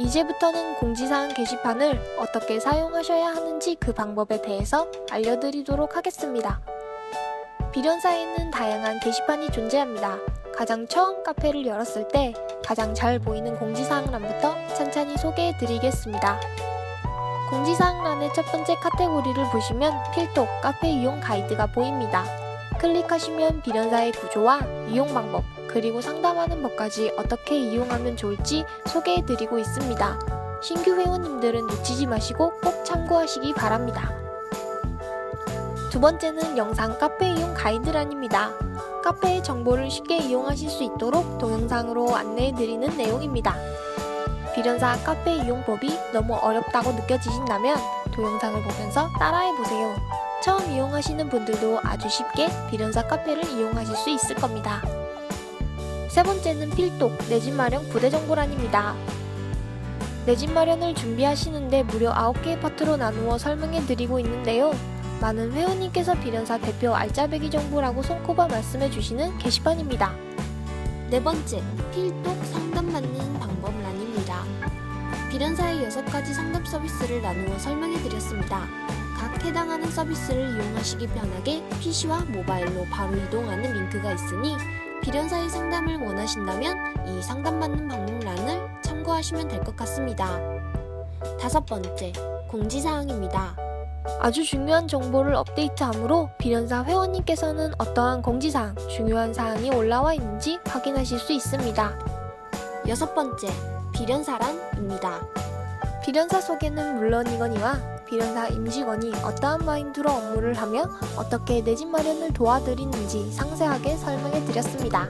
이제부터는 공지사항 게시판을 어떻게 사용하셔야 하는지 그 방법에 대해서 알려드리도록 하겠습니다. 비련사에는 다양한 게시판이 존재합니다. 가장 처음 카페를 열었을 때 가장 잘 보이는 공지사항란부터 찬찬히 소개해 드리겠습니다. 공지사항란의 첫 번째 카테고리를 보시면 필독 카페 이용 가이드가 보입니다. 클릭하시면 비련사의 구조와 이용 방법, 그리고 상담하는 법까지 어떻게 이용하면 좋을지 소개해 드리고 있습니다. 신규 회원님들은 놓치지 마시고 꼭 참고하시기 바랍니다. 두 번째는 영상 카페 이용 가이드란입니다. 카페의 정보를 쉽게 이용하실 수 있도록 동영상으로 안내해 드리는 내용입니다. 비련사 카페 이용법이 너무 어렵다고 느껴지신다면 동영상을 보면서 따라해 보세요. 처음 이용하시는 분들도 아주 쉽게 비련사 카페를 이용하실 수 있을 겁니다. 세 번째는 필독 내 집 마련 부대 정보란입니다. 내 집 마련을 준비하시는데 무려 9개의 파트로 나누어 설명해 드리고 있는데요. 많은 회원님께서 비련사 대표 알짜배기 정보라고 손꼽아 말씀해 주시는 게시판입니다. 네 번째, 필독 상담받는 방법란입니다. 비련사의 6가지 상담 서비스를 나누어 설명해 드렸습니다. 각 해당하는 서비스를 이용하시기 편하게 PC와 모바일로 바로 이동하는 링크가 있으니 비련사의 상담을 원하신다면 이 상담받는 방법란을 참고하시면 될 것 같습니다. 다섯 번째, 공지사항입니다. 아주 중요한 정보를 업데이트하므로 비련사 회원님께서는 어떠한 공지사항, 중요한 사항이 올라와 있는지 확인하실 수 있습니다. 여섯 번째, 비련사란입니다. 비련사 속에는 물론이거니와 비련사 임직원이 어떠한 마인드로 업무를 하며 어떻게 내 집 마련을 도와드리는지 상세하게 설명해 드렸습니다.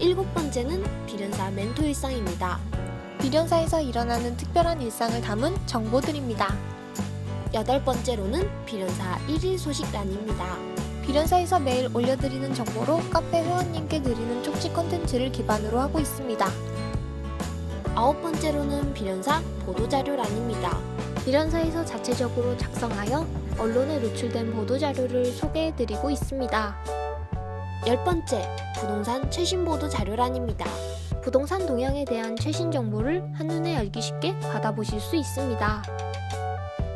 일곱 번째는 비련사 멘토 일상입니다. 비련사에서 일어나는 특별한 일상을 담은 정보들입니다. 여덟 번째로는 비련사 1일 소식란입니다. 비련사에서 매일 올려드리는 정보로 카페 회원님께 드리는 쪽지 컨텐츠를 기반으로 하고 있습니다. 아홉 번째로는 비련사 보도자료란입니다. 비련사에서 자체적으로 작성하여 언론에 노출된 보도자료를 소개해드리고 있습니다. 열 번째, 부동산 최신 보도 자료란입니다. 부동산 동향에 대한 최신 정보를 한눈에 알기 쉽게 받아보실 수 있습니다.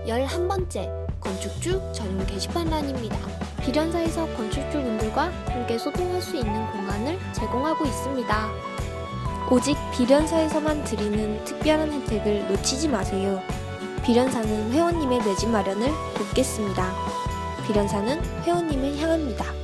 11번째, 건축주 전용 게시판란입니다. 비련사에서 건축주분들과 함께 소통할 수 있는 공간을 제공하고 있습니다. 오직 비련사에서만 드리는 특별한 혜택을 놓치지 마세요. 비련사는 회원님의 내집 마련을 돕겠습니다. 비련사는 회원님을 향합니다.